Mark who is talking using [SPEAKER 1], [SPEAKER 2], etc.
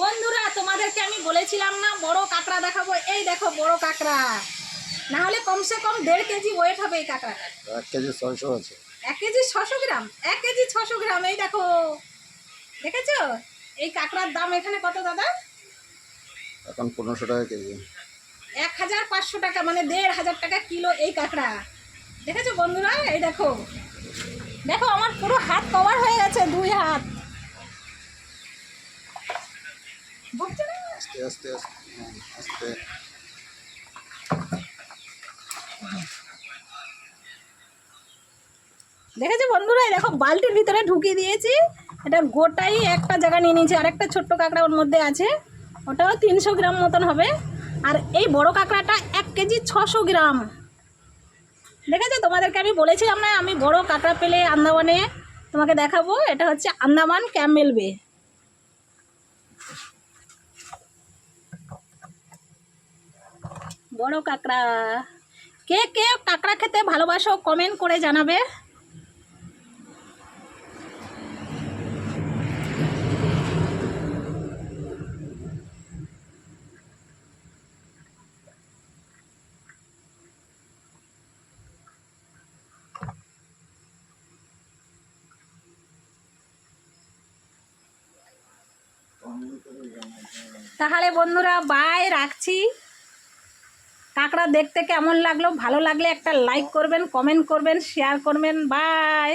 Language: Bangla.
[SPEAKER 1] বন্ধুরা তোমাদেরকে আমি বলেছিলাম না বড় কাঁকড়া দেখাবো। এই দেখো বড় কাঁকড়া। না হলে কমসে কম দেড় কেজি ওয়েট হবে এই কাঁকড়াটা
[SPEAKER 2] এক কেজি ছয়শো আছে।
[SPEAKER 1] এক কেজি ছশো গ্রাম? এক কেজি ছশো গ্রাম এই দেখো। দেখেছ? এই কাঁকড়ার দাম এখানে কত দাদা?
[SPEAKER 2] এখন পনেরোশো টাকা কেজি।
[SPEAKER 1] এক হাজার পাঁচশো টাকা মানে দেড় হাজার টাকা কিলো এই কাঁকড়া। দেখেছ বন্ধুরা? এই দেখো। দেখো আমার পুরো হাত কভার হয়ে গেছে দুই হাত বুঝছ না?
[SPEAKER 2] আস্তে আস্তে আস্তে
[SPEAKER 1] দেখেছ বন্ধুরা দেখো বালতির ভিতরে ঢুকিয়ে দিয়েছি। এটা গোটাই একটা জায়গা নিয়ে নিয়েছি আর একটা ছোট্ট কাঁকড়া ওর মধ্যে আছে। ওটাও তিনশো গ্রাম মতন হবে। আর এই বড় কাঁকড়াটা এক কেজি ছশো গ্রাম। দেখেছ? তোমাদেরকে আমি বলেছিলাম না, আমি বড় কাঁকড়া পেলে আন্দামানে তোমাকে দেখাবো। এটা হচ্ছে আন্দামান ক্যামেল বে। বড় কাঁকড়া। কে কে কাঁকড়া খেতে ভালোবাসো কমেন্ট করে জানাবে। তাহলে বন্ধুরা বাই রাখছি। কাঁকড়া দেখতে কেমন লাগল? ভালো লাগলে একটা লাইক করবেন কমেন্ট করবেন শেয়ার করবেন বাই